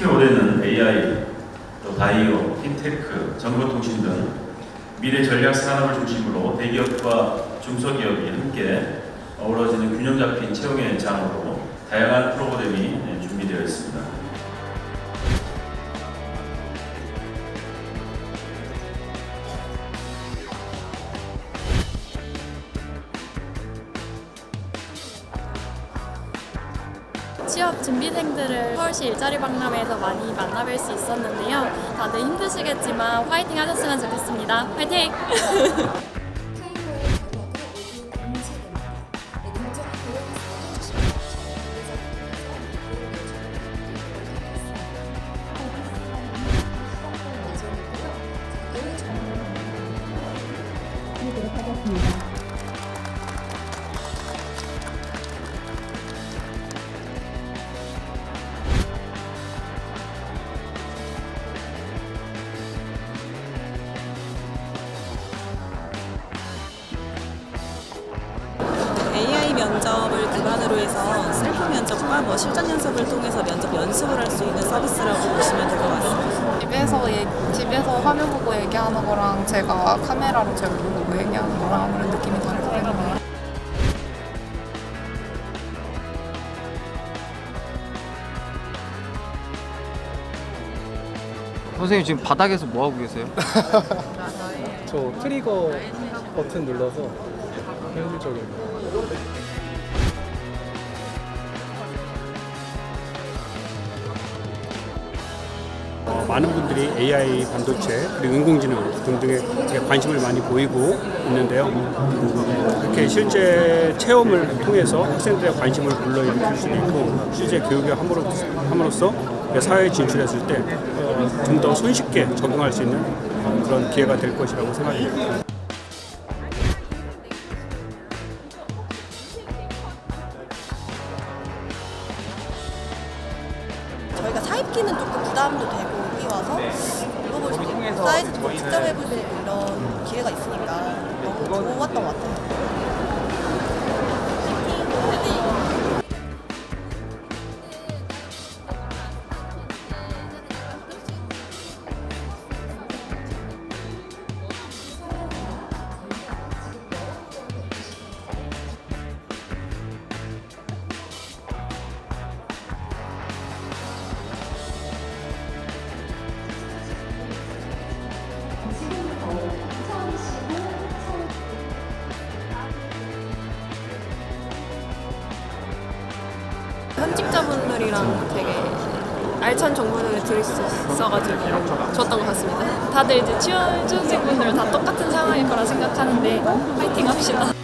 특히 올해는 AI, 또 바이오, 핀테크, 정보통신 등 미래 전략 산업을 중심으로 대기업과 중소기업이 함께 어우러지는 균형 잡힌 채용의 장으로 다양한 프로그램이 네, 준비되어 있습니다. 취업 준비생들을 서울시 일자리 박람회에서 많이 만나뵐 수 있었는데요. 다들 힘드시겠지만 화이팅 하셨으면 좋겠습니다. 화이팅! AI 면접을 기반으로 해서 셀프 면접과 뭐 실전 연습을 통해서 면접 연습을 할 수 있는 서비스라고 보시면 될 것 같습니다. 집에서 얘, 집에서 화면 보고 얘기하는 거랑 제가 카메라로 제 얼굴 보고 얘기하는 거랑 아무래도 느낌이 다르기 때문에 선생님 지금 바닥에서 뭐 하고 계세요? 저 트리거 버튼 눌러서 현실적인 어, 많은 분들이 AI 반도체 그리고 인공지능 등등에 관심을 많이 보이고 있는데요. 이렇게 실제 체험을 통해서 학생들의 관심을 불러일으킬 수도 있고 실제 함으로, 함으로써 사회에 진출했을 때 좀 더 손쉽게 적용할 수 있는 그런 기회가 될 것이라고 생각합니다. 사입기는 조금 부담도 되고 뛰어서 입어볼 수 있고 사이즈도 좀 측정해볼 수 있고 이런 기회가 있으니까 너무 좋았던 것 같아요. 편집자분들이랑 되게 알찬 정보를 들을 수 있어가지고 좋았던 것 같습니다. 다들 이제 취준생분들 다 똑같은 상황일 거라 생각하는데 파이팅 합시다.